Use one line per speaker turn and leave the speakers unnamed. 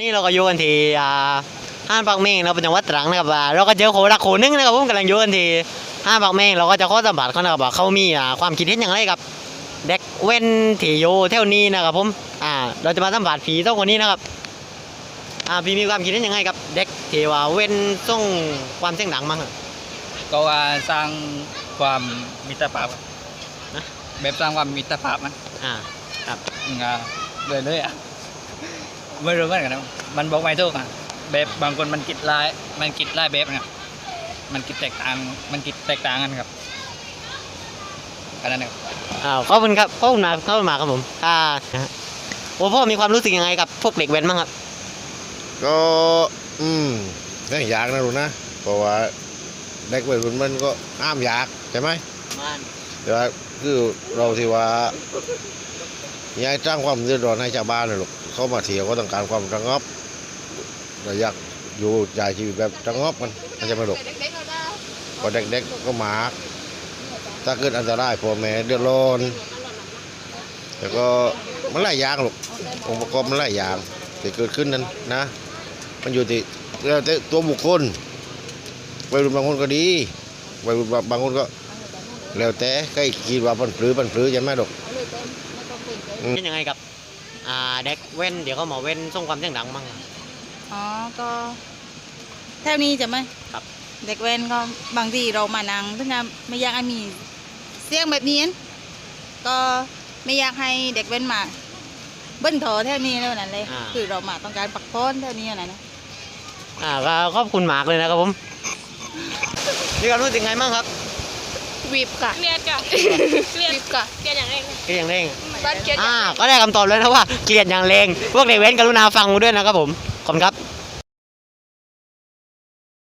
นี่เราก็อยู่กันที่อ่าห้างปักเมงนะครับเป็นจังหวัดตรังนะครับอ่าเราก็เจอโครักโคนึงนะครับผมกำลังอยู่กันที่ห้างปักเมงเราก็จะข้อสัมผัสเขานะครับว่าเขามีอ่าความคิดเห็นอย่างไรกับเด็กเว้นที่อยู่เท่านี้นะครับผมอ่าเราจะมาสัมผัสผีต้องคนนี้นะครับอ่าพี่มีความคิดเห็นยังไงกับเด็กที่ว่าเว้นส่งความเสียงดังมั้งครับ
ก็ว่าสร้างความมิตรภาพ
นะ
แบบสร้างความมิตรภาพนะ
อ่า
อืมอะเลยเลยอะ ไม่รู้เหมือนกันนะมันบอกไม่ถูกอะแบบบางคนมันคิดลาย มันคิดลายแบบนะครับมันคิดแตกต่าง มันคิดแตกต่างกันครับอันนั้นนะครับ
อ่าขอบคุณครับขอบคุณมากขอบคุณมากครับผมอ่านะฮะโอ้พ่อมีความรู้สึกยังไงกับพวกเด็กเว้นบ้างครับ
ก็อืมเรื่องอยากนะลูกนะเพราะว่าเด็กวัยรุ่นมันก็ห้ามอยากใช่ไหมแต่ว่าคือเราที่ว่าอยากสร้างความเดือดร้อนให้ชาวบ้านนะลูก เขามาเที่ยวก็ต้องการความสงบราอยากอยู่ใช้ชีวิตแบบสงบมันมันจะไม่หลูกพอเด็กๆก็หมาก ถ้าเกิดอันตรายพ่อแม่เดือดร้อนแต่ก็มันหลายอย่างลูกองค์ประกอบมันหลายอย่างที่เกิดขึ้นนั้นนะ มันอยู่ที่แล้วแต่ตัวบุคคลวัยรุ่นบางคนก็ดีวัยรุ่นบางคนก็แล้วแต่ใครคิดว่าปันปลื้อปันปลื้อใช่ไหมดอก
เป็นยังไงกับ อ่าเด็กเว้นเดี๋ยวเขามาเว้นส่งความเสียงดังมั้งครับ
อ๋อ ก็เท่านี้จะไหม
ครับ
เด็กเว้นก็บางทีเรามานั่งถึงจะไม่อยากให้มีเสียงแบบนี้ก็ไม่อยากให้เด็กเว้นมา เบิ้ลโถเท่านี้แล้วนั่นเลย
อ่า
คือเรามาต้องการปักพ้อนเท่านี้นะนะ
อ่าก็ขอบคุณมากเลยนะครับผมมีความรู้สึกไงบ้างครับ
วีบกะ
เครียดกะเครียด
วีบกะ
เครียดอย่างเร่ง
ก็ยังเร่ง
บ้านเครียดอ
อ่า
ย่างเร่ง
ก็ได้คำตอบแล้วนะว่าเกลียดอย่างแรงพวกเด็กเว้นกรุณาฟังกูด้วยนะครับผมขอบคุณครับ